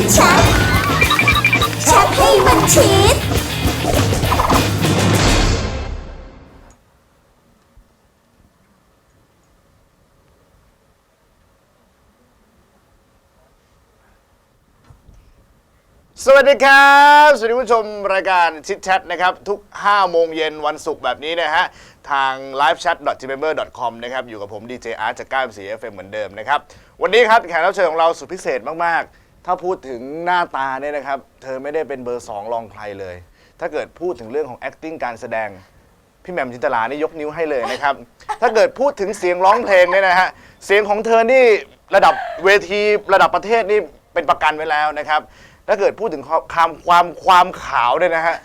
ดชัดชัดให้มันชิด สวัสดีครับ สวัสดีผู้ชมรายการชิดแชทนะครับ ทุก 5 โมงเย็นวันศุกร์แบบนี้นะฮะ ทาง livechat.gmember.com นะครับ อยู่กับผมดีเจอาร์จาก9 4 FM เหมือนเดิมนะครับ วันนี้ครับแขกรับเชิญของเราสุดพิเศษมาก ๆ ถ้าพูดถึงหน้าตาเนี่ยนะครับ เธอไม่ได้เป็นเบอร์2รองใครเลย ถ้าเกิดพูดถึงเรื่องของ acting การแสดง พี่แหม่มจินตลานี่ยกนิ้วให้เลยนะครับ ถ้าเกิดพูดถึงเสียงร้องเพลงเนี่ยนะฮะ เสียงของเธอนี่ระดับเวทีระดับประเทศนี่เป็นประกันไว้แล้วนะครับ ถ้าเกิดพูดถึงความความความขาวเนี่ยนะฮะ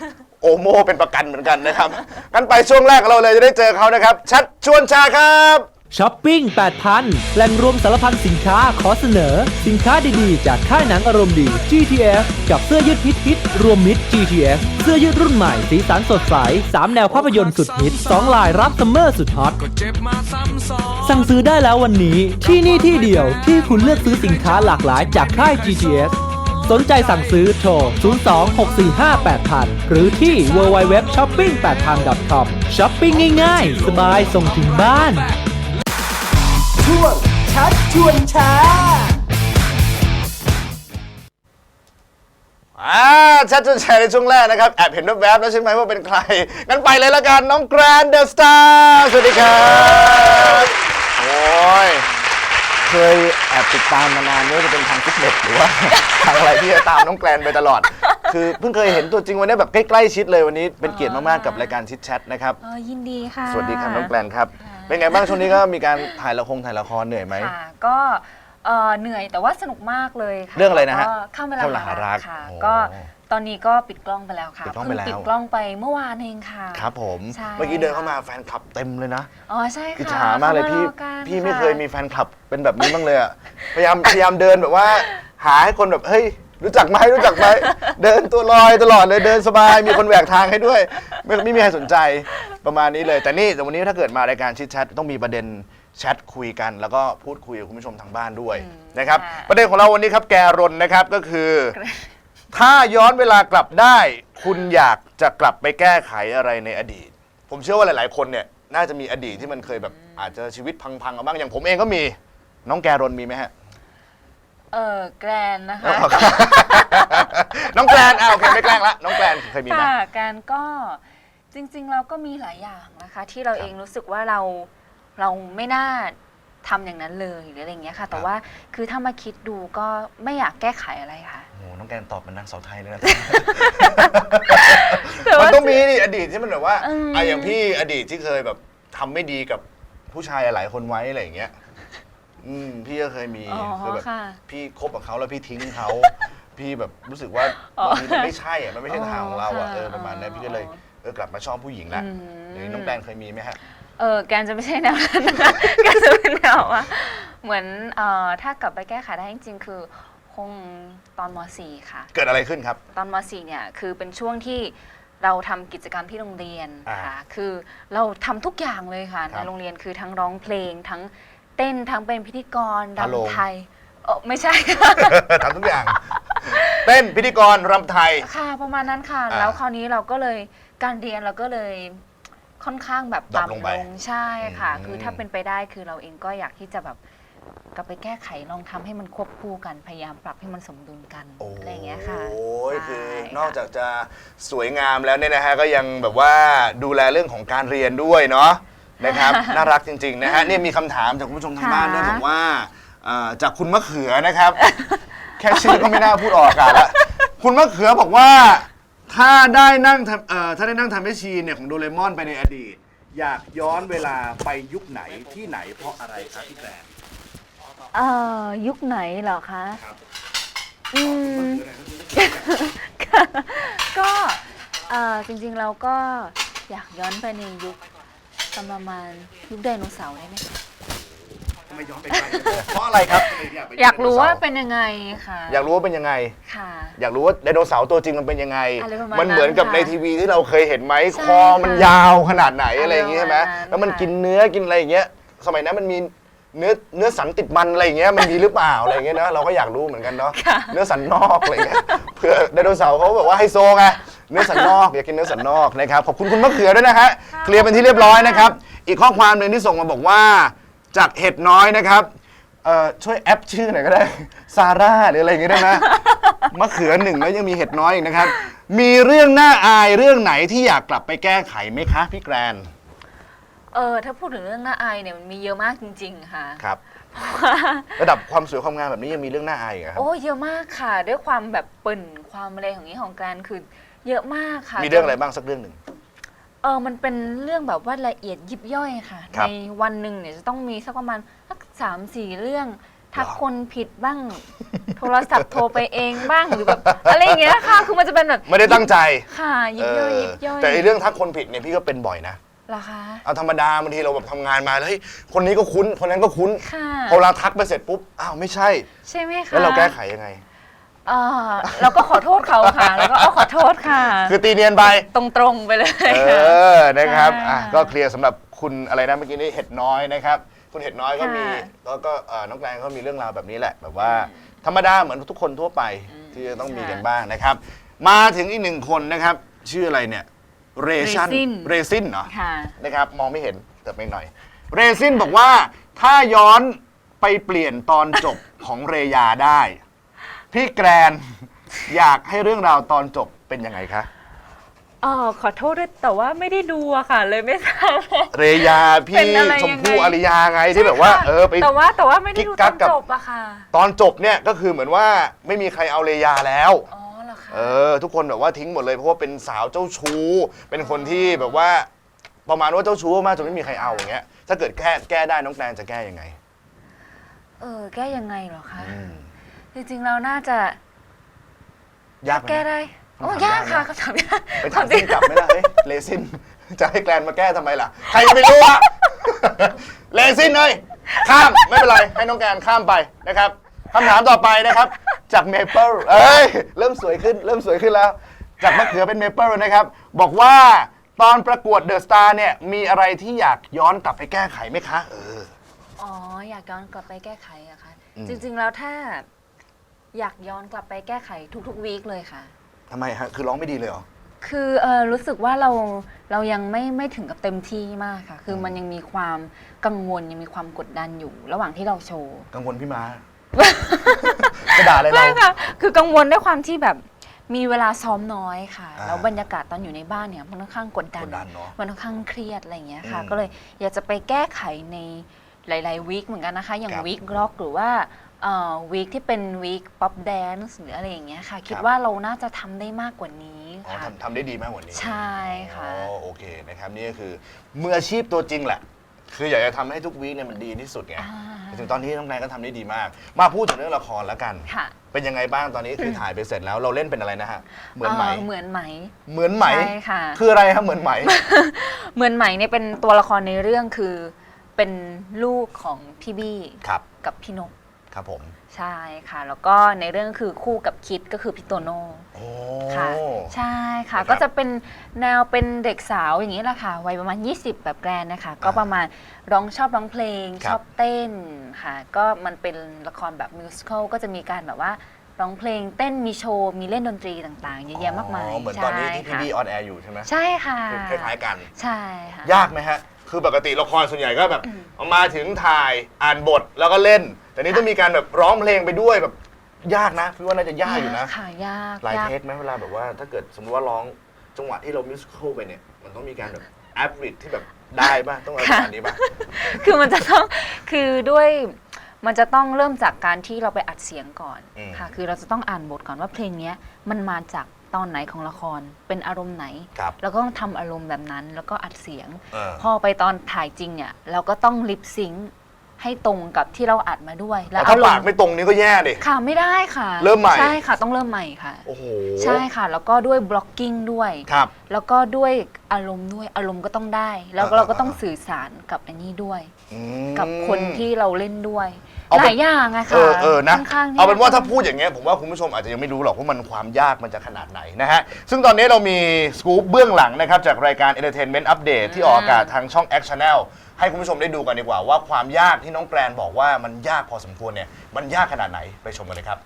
โอโมเป็นประกันเหมือนกันนะครับงั้นไปช่วงแรกเราเลยจะได้เจอเขานะครับ ชัดชวนชาครับ ช้อปปิ้ง 8,000 แหล่งรวมสารพันสินค้าขอเสนอ สินค้าดีๆ จากค่ายหนังอารมณ์ดี GTF กับเสื้อยืดฮิตฮิตรวมมิตร GTF เสื้อยืดรุ่นใหม่สีสันสดใส 3 แนวภาพยนตร์สุดฮิต 2 ลายรับซัมเมอร์สุดฮอต สั่งซื้อได้แล้ววันนี้ที่นี่ที่เดียวที่คุณเลือกซื้อสินค้าหลากหลายจากค่าย GTS สนใจสั่งซื้อโทร 02-645-8000 หรือที่ www.shopping8000.com ช้อปปิ้งง่ายๆ สบายส่งถึงบ้าน ช่วงชัดชวนช้าอ่าชัดชวนชาในช่วงแรกนะครับ แอบเห็นแวบๆแล้วใช่ไหมว่าเป็นใคร งั้นไปเลยละกันน้องแกรนเดอะสตาร์สวัสดีครับโอ้ยเคยแอบติดตามมานานไม่ว่าจะเป็นทางฟิตเนสหรือว่า ทางอะไรที่จะตามน้องแกรนไปตลอด คือเพิ่งเคยเห็นตัวจริงวันนี้แบบใกล้ๆชิดเลยวันนี้เป็นเกียรติมากๆกับรายการชิดแชทนะครับ เออยินดีค่ะ สวัสดีครับน้องแกรนครับ เป็นไงบ้างช่วงนี้ก็มีการถ่ายละครถ่ายละครเหนื่อยไหม ค่ะก็เอ่อเหนื่อยแต่ว่าสนุกมากเลยค่ะเรื่องอะไรนะฮะก็ข้ามเวลาข้ามเวลาหารักค่ะ โอ้ก็ตอนนี้ก็ปิดกล้องไปแล้วค่ะปิดกล้องไปแล้ว เพิ่ปิดกล้องไปเมื่อวานเองค่ะ ครับผม ใช่ เมื่อกี้เดินเข้ามาแฟนคลับเต็มเลยนะอ๋อใช่ค่ะอิจฉามากเลยพี่ ข้รอกันพี่ไม่ะเคยมีแฟนคลับเป็นแบบนี้บ้างเลยอะพยายามพยายามเดินแบบว่า หาให้คนแบบเฮ้ย รู้จักไหมรู้จักไหม เดินตัวลอยตลอดเลยเดินสบาย มีคนแหวกทางให้ด้วย ไม่ไม่มีใครสนใจประมาณนี้เลย แต่นี่แต่วันนี้ถ้าเกิดมารายการชิดแชทต้องมีประเด็นแชทคุยกัน แล้วก็พูดคุยกับคุณผู้ชมทางบ้านด้วยนะครับ ประเด็นของเราวันนี้ครับแกรนนะครับก็คือ ถ้าย้อนเวลากลับได้ คุณอยากจะกลับไปแก้ไขอะไรในอดีต ผมเชื่อว่าหลาย ๆ คนเนี่ยน่าจะมีอดีตที่มันเคยแบบอาจจะชีวิตพังๆมาบ้างอย่างผมเองก็มีน้องแกรนมีไหมฮะ เออแกรนนะคะ น้องแกรนอ่าโอเคไม่แกล้งละน้องแกรนเคยมีไหม ค่ะแกรนก็จริงๆเราก็มีหลายอย่างนะคะ ที่เราเองรู้สึกว่าเราเราไม่น่าทำอย่างนั้นเลยหรืออะไรอย่างเงี้ยค่ะ แต่ว่าคือถ้ามาคิดดูก็ไม่อยากแก้ไขอะไรค่ะ โอ้โหน้องแกรนตอบเป็นนางสาวไทยเลยนะ แต่มันว่า ต้องมีดิอดีตที่มันแบบว่าอืม อะอย่างพี่อดีตที่เคยแบบทำไม่ดีกับผู้ชายหลายคนไว้อะไรอย่างเงี้ย อืมพี่ก็เคยมีอ๋อคือแบบค่ะพี่คบกับเขาแล้วพี่ทิ้งเขา พี่แบบรู้สึกว่าอ๋อบางทีมันไม่ใช่อะมันไม่ใช่ทางของเราอะอ๋อเออประมาณนั้นค่ะพี่ก็เลยเออกลับมาชอบผู้หญิงแล้วอืมเดี๋ยวนี้น้องแกรนเคยมีไหมฮะ เออแกนจะไม่ใช่แนวนั้นนะคะแกนจะเป็นแนวว่าเหมือนเอ่อถ้ากลับไปแก้ไขได้จริงๆ คือคงตอนม .4 ค่ะ เกิดอะไรขึ้นครับ ตอนม .4 เนี่ยคือเป็นช่วงที่เราทำกิจกรรมที่โรงเรียนอ่าค่ะคือเราทำทุกอย่างเลยค่ะ ครัในบโรงเรียนคือทั้งร้องเพลงทั้ง เต้นทั้งเป็นพิธีกรฮัลโหลรำไทยเออไม่ใช่ค่ะทำทุกอย่าง เต้นพิธีกรรำไทย ค่ะประมาณนั้นค่ะ อ่าแล้วคราวนี้เราก็เลยการเรียนเราก็เลยค่อนข้างแบบดรอปลงต่ำไปลงใช่ค่ะ อืม คือถ้าเป็นไปได้คือเราเองก็อยากที่จะแบบกลับไปแก้ไขลองทำให้มันควบคู่กันพยายามปรับให้มันสมดุลกันอะไรอย่างเงี้ยค่ะโอ้ยใช่คือค่ะนอกจากจะสวยงามแล้วเนี่ยนะฮะก็ยังแบบว่าดูแลเรื่องของการเรียนด้วยเนาะ นะครับ น่ารักจริง ๆ นะฮะเนี่ยมีคำถามจากคุณผู้ชมทางบ้านด้วยบอกว่าเอ่อจากคุณมะเขือนะครับ แค่ชื่อก็ไม่น่าพูดออกอากาศละคุณมะเขือบอกว่า ถ้าได้นั่งทำเอ่อถ้าได้นั่งทำให้ชีนเนี่ยของโดเรมอนไปในอดีต อยากย้อนเวลาไปยุคไหนที่ไหนเพราะอะไรครับพี่แกรนเอ่อยุคไหนเหรอคะครับอืมค่ะก็เอ่อจริงๆเราก็อยากย้อนไปในยุค ประมาณยุคไดโนเสาร์ได้ไหมคะทำไมย้อนไปไกลเพราะอะไรครับ อยากรู้ว่าเป็นยังไงค่ะอยากรู้ว่าเป็นยังไง ค่ะ อยากรู้ว่าไดโนเสาร์ตัวจริงมันเป็นยังไง อะไรประมาณมันเหมือนกับนั้นในค่ะทีวีที่เราเคยเห็นไหมใช่คอมันค่ะยาวขนาดไหนอะไรอย่างงี้ใช่ไหมอะไรประมาณนั้น แล้วมันค่ะกินเนื้อกินอะไรอย่างเงี้ย สมัยนั้นมันมีเนื้อเนื้อสันติดมันอะไรอย่างเงี้ยมันมีหรือเปล่าอะไรอย่างเงี้ยนะเราก็อยากรู้เหมือนกันเนาะเนื้อสันนอกอะไรเงี้ยเผื่อไดโนเสาร์เขาแบบว่าไฮโซไง เนื้อสันนอกอยากกินเนื้อสันนอกนะครับขอบคุณคุณมะเขือด้วยนะฮะเคลียร์เป็นที่เรียบร้อยนะครับ อีกข้อความหนึ่งที่ส่งมาบอกว่าจากเห็ดน้อยนะครับเอ่อช่วยแอปชื่อหน่อยก็ได้ซาร่าหรืออะไรอย่างเงี้ยได้ไหมมะเขือหนึ่งแล้วยังมีเห็ดน้อยอีกนะครับ มีเรื่องน่าอายเรื่องไหนที่อยากกลับไปแก้ไขไหมคะพี่แกรนเออถ้าพูดถึงเรื่องน่าอายเนี่ยมันมีเยอะมากจริง ๆ ค่ะ ครับ ระดับความสวยความงามแบบนี้ยังมีเรื่องน่าอายอีกเหรอครับ โอ้เยอะมากค่ะ ด้วยความแบบเปิ่นความอะไรของนี้ของแกรนคือ เยอะมากค่ะมีเรื่องอะไรบ้างสักเรื่องหนึ่ง เออมันเป็นเรื่องแบบว่าละเอียดยิบย่อยค่ะ ครับในวันหนึ่งเนี่ยจะต้องมีสักประมาณสักสามสี่เรื่อง ทักหรอ คนผิดบ้าง โทรศัพท์โทรไปเองบ้างหรือแบบอะไรอย่างเงี้ยค่ะ คือมันจะเป็นแบบไม่ได้ตั้งใจค่ะยิบย่อยยิบย่อยแต่ไอเรื่องทักคนผิดเนี่ยพี่ก็เป็นบ่อยนะ เหรอคะเอาธรรมดาบางทีเราแบบทำงานมาแล้วเฮ้ยคนนี้ก็คุ้น คนนั้นก็คุ้นค่ะพอเราทักไปเสร็จปุ๊บ อ้าวไม่ใช่ ใช่ไหมคะ แล้วเราแก้ไขยังไง เออเราก็ขอโทษเขาค่ะ แล้วก็เอาขอโทษค่ะ คือตีเนียนไป ตรงๆไปเลยเอค่ะ อ นะครับใช่อะค่ะก็เคลียร์สำหรับคุณอะไรนะเมื่อกี้นี้เห็ดน้อยนะครับ คุณเห็ดน้อยก็มีค่ะแล้วก็เอ่อน้องแกลงก็มีเรื่องราวแบบนี้แหละ แบบว่าธรรมดาเหมือนทุกคนทั่วไปที่จะต้องมีกันบ้างนะครับ มาถึงอีกหนึ่งคนนะครับ ชื่ออะไรเนี่ย เรชัน Resin เรซินเหรอ ค่ะ นะครับ มองไม่เห็นแต่ไม่หน่อย เรซินบอกว่าถ้าย้อนไปเปลี่ยนตอนจบของเรยาได้ พี่แกรน อยากให้เรื่องราวตอนจบเป็นยังไงคะ อ๋อขอโทษด้วยแต่ว่าไม่ได้ดูอะค่ะ เลยไม่ทราบว่าเรยาเป็พี่นอะไรชมพู่ยังไงอาริยาไงที่แบบว่าใช่ค่ะเออไป แต่ว่าแต่ว่าไม่ได้ดูกิ๊กกัตอกนกับ จบอะค่ะ ตอนจบเนี่ยก็คือเหมือนว่าไม่มีใครเอาเรยาแล้ว อ๋อเหรอคะ เออ ทุกคนแบบว่าทิ้งหมดเลยเพราะว่าเป็นสาวเจ้าชู้ เป็นคนที่แบบว่า ประมาณว่าเจ้าชู้มากจนไม่มีใครเอาอย่างเงี้ยถ้าเกิดแก้แก้ได้น้องแตนจะแก้ยังไง เออ แก้ยังไงเหรอคะ อืม จริงๆเราน่าจะยากไหมแก้ได้โอ้คำถามยากค่ะยากนะ คำถามยากไปถามซินกลับไหมล่ะเฮ้ยเลซิน จะให้แกลนมาแก้ทำไมล่ะ ใครจะไปรู้อะเลซินเอ้ยข้ามไม่เป็นไร ให้น้องแกลนข้ามไปนะครับคำถามต่อไปนะครับ จากเมเปิลเอ้ย เริ่มสวยขึ้น เริ่มสวยขึ้นแล้ว จากมะเขือเป็นเมเปิลนะครับ บอกว่าตอนประกวดเดอะสตาร์เนี่ย มีอะไรที่อยากย้อนกลับไปแก้ไขไหมคะ เออ อ๋ออยากย้อนกลับไปแก้ไขอะค่ะอืมจริงๆแล้วถ้า อยากย้อนกลับไปแก้ไขทุกๆวีคเลยค่ะ ทำไมฮะ คือร้องไม่ดีเลยเหรอ คือเออรู้สึกว่าเราเรายังไม่ไม่ถึงกับเต็มที่มากค่ะ คือมันยังมีความกังวลยังมีความกดดันอยู่ ระหว่างที่เราโชว์ กังวลพี่ม้า จะด่าอะไรเรา ไม่ค่ะ คือกังวลด้วยความที่แบบมีเวลาซ้อมน้อยค่ะ อ่า แล้วบรรยากาศตอนอยู่ในบ้านเนี่ยมันค่อนข้างกดดันกดดันเนอะมันค่อนข้างเครียดอะไรอย่างเงี้ยค่ะ อืมก็เลยอยากจะไปแก้ไขในหลาย ๆ วีคเหมือนกันนะคะ อย่างครับ วีคร็อกหรือว่าเอ่อ วีคที่เป็นวีคป๊อปแดนซ์หรืออะไรอย่างเงี้ยค่ะ คิดครับว่าเราน่าจะทำได้มากกว่านี้อ๋อค่ะ ทำทำได้ดีมากกว่านี้ใช่ค่ะ อ๋อโอเคนะครับนี่ก็คือมืออาชีพตัวจริงแหละ คืออยากจะทำให้ทุกวีคเนี่ยมันดีที่สุดไงอ่าถึงตอนนี้น้องแนนก็ทำได้ดีมาก มาพูดถึงเรื่องละครแล้วกัน ค่ะเป็นยังไงบ้างตอนนี้คือถ่ายไปเสร็จแล้วเราเล่นเป็นอะไรนะฮะเหมือนไหมเหมือนไหม เหมือนไหมใช่ค่ะ คืออะไรครับเหมือนไหม เหมือนไหมเนี่ยเป็นตัวละครในเรื่องคือเป็นลูกของพี่บี้ครับ กับพี่นก ครับผม ใช่ค่ะ แล้วก็ในเรื่องคือคู่กับคิดก็คือพี่โตโน่โอ้ ค่ะ ใช่ค่ะ นะครับก็จะเป็นแนวเป็นเด็กสาวอย่างนี้แหละค่ะวัยประมาณ 20 แบบแกรนนะคะ ก็ประมาณร้องชอบร้องเพลง ครับชอบเต้นค่ะ ก็มันเป็นละครแบบมิวสิควลก็จะมีการแบบว่าร้องเพลงเต้นมีโชว์มีเล่นดนตรีต่างๆเยอะแยะมากมายอ๋อเหมือนตอนนี้ที่พี่ใช่บีอค่ะอนแอร์อยู่ใช่ไหมใช่ค่ะคล้ายๆกัน ใช่ค่ะ ยากไหมฮะ คือปกติละครส่วนใหญ่ก็แบบเอามาถึงถ่ายอ่านบทแล้วก็เล่น แต่นี้ต้องมีการแบบร้องเพลงไปด้วยแบบยากนะพี่ว่าน่าจะยากอยู่นะ ค่ะยากหลายยากเทคไหมเวลาแบบว่า ถ้าเกิดสมมติว่าร้องจังหวะที่เรามิวสิควลไปเนี่ยมันต้องมีการแบบแอปริดที่แบบได้ป่ะต้องอะไรประมาณนี้ป่ะ คือมันจะต้องคือด้วยมันจะต้องเริ่มจากการที่เราไปอัดเสียงก่อนอืม ค่ะ คือเราจะต้องอ่านบทก่อนว่าเพลงเนี้ยมันมาจาก ตอนไหนของละครเป็นอารมณ์ไหน ครับ แล้วก็ต้องทำอารมณ์แบบนั้น แล้วก็อัดเสียง เออ พอไปตอนถ่ายจริงเนี่ยเราก็ต้องลิปซิงค์ให้ตรงกับที่เราอัดมาด้วยแล้วถ้าอารปามกณ์ไม่ตรงนี้ก็แย่ดิ ค่ะไม่ได้ค่ะเริ่มใหม่ ใช่ค่ะ ต้องเริ่มใหม่ค่ะ โอ้โหใช่ค่ะ แล้วก็ด้วยบล็อกกิ้งด้วย ครับ แล้วก็ด้วยอารมณ์ด้วยอารมณ์ก็ต้องได้ แล้วอ่าเราก็ต้องอ่า สื่อสารกับอันนี้ด้วย อืมกับคนที่เราเล่นด้วย เอาหเป็นลายอย่างอะเอค่ะอเออนะค่ข้งที่เอาเป็นว่าถ้าพูดอย่างเงี้ยผมว่าคุณผู้ชมอาจจะยังไม่รู้หรอกว่ามันความยากมันจะขนาดไหนนะฮะ ซึ่งตอนนี้เรามีสกู๊ปเบื้องหลังนะครับ จากรายการ Entertainment Update ที่ออกอากาศทางช่อง X Channel ให้คุณผู้ชมได้ดูกันดีกว่าว่าความยากที่น้องแกรนบอกว่ามันยากพอสมควรเนี่ยมันยากขนาดไหนไปชมกันเลยครับ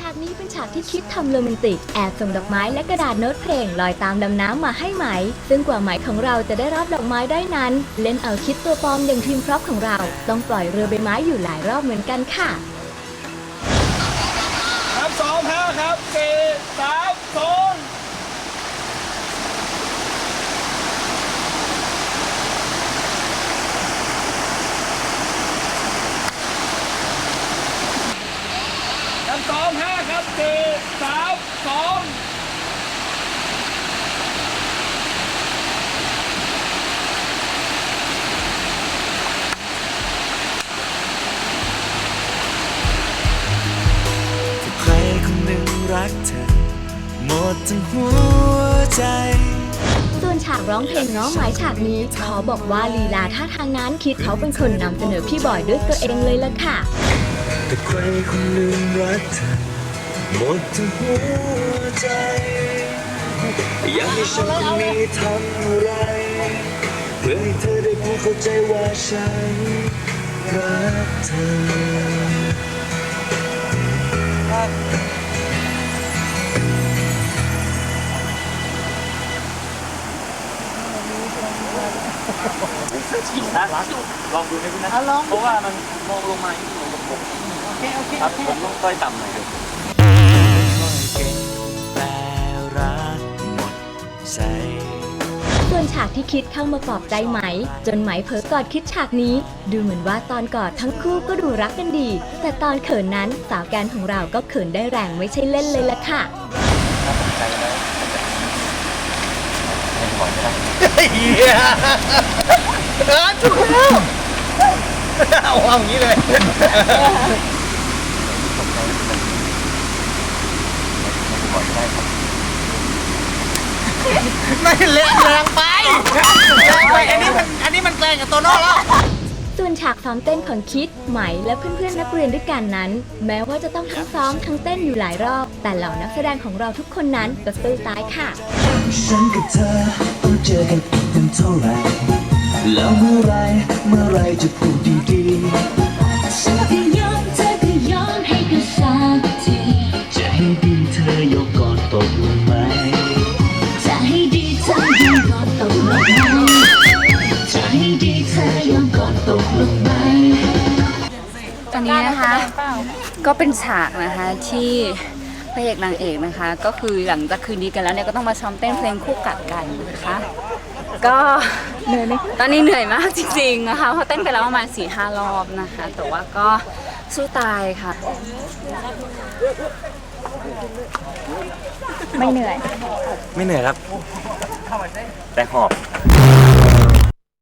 ฉากนี้เป็นฉากที่คิดทำโรแมนติก แอบส่งดอกไม้และกระดาษโน้ตเพลงลอยตามลำน้ำมาให้ไหม ซึ่งกว่าไหมของเราจะได้รับดอกไม้ได้นั้น เล่นเอาคิดตัวปลอมอย่างทีมพร็อพของเรา ต้องปล่อยเรือใบไม้อยู่หลายรอบเหมือนกันค่ะ ดทั้งหัวใจ ส่วนฉากร้องเพลงง้อหมายฉากนี้ขอบอกว่าลีลาท่าทางนั้นคิดเขาเป็นคนนำเสนอพี่บอยด้วยตัวเองเลยล่ะค่ะ แต่ใครคนหนึ่งรักเธอหมดทั้งหัวใจ อยากให้ฉันมีทำอะไรเพื่อให้เธอได้พูดเข้าใจว่าฉันรักเธอ ลองดูไหมพี่นะเพราะว่ามันมองลงมาที่ลงกับผมโอเคโอเคครับผมต้องต้อยต่ำหน่อยครับแต่รักหมดใจส่วนฉากที่คิดเข้ามาปลอบใจไหม จนไหมเผลอกอดคิดฉากนี้ ดูเหมือนว่าตอนกอดทั้งคู่ก็ดูรักกันดี แต่ตอนเขินนั้นสาวแกนของเราก็เขินได้แรงไม่ใช่เล่นเลยล่ะค่ะ เฮียเออถูกแล้วเอาอย่างนี้เลยไม่เละแรงไปแรงไปอันนี้มันอันนี้มันแกล้งกับโตโน่แล้ว ส่วนฉากซ้อมเต้นของคิดไหมและเพื่อนๆนักเรียนด้วยกันนั้น แม้ว่าจะต้องทั้งซ้อมทั้งเต้นอยู่หลายรอบ แต่เหล่านักแสดงของเราทุกคนนั้นก็สู้ตายค่ะ ฉันกับเธอต้องเจอกันอีกตั้งเท่าไหรแล้วเมื่อไรเมื่อไรจะพูดดีๆฉันก็ยอมเธอก็ยอมให้กันสักทีจะให้ดีเธอยกก่อนตกลงไหมจะให้ดีเธอยอมก่อนตกลงไหมจะให้ดีเธอยอมก่อนตกลงไหมตอนนี้นะคะ ก็เป็นฉากนะคะที่พ ระเอกนางเอกนะคะ ก็คือหลังจากคืนดีกันแล้วเนี่ยก็ต้องมาซ้อมเต้นเพลงคู่กัดกันนะคะก็เหนื่อยไหมตอนนี้เหนื่อยมากจริงๆนะคะเพราะเต้นไปแล้วประมาณ4ี่ห้ารอบนะคะ แต่ว่าก็สู้ตายค่ะ ไม่เหนื่อยครับ แต่หอบ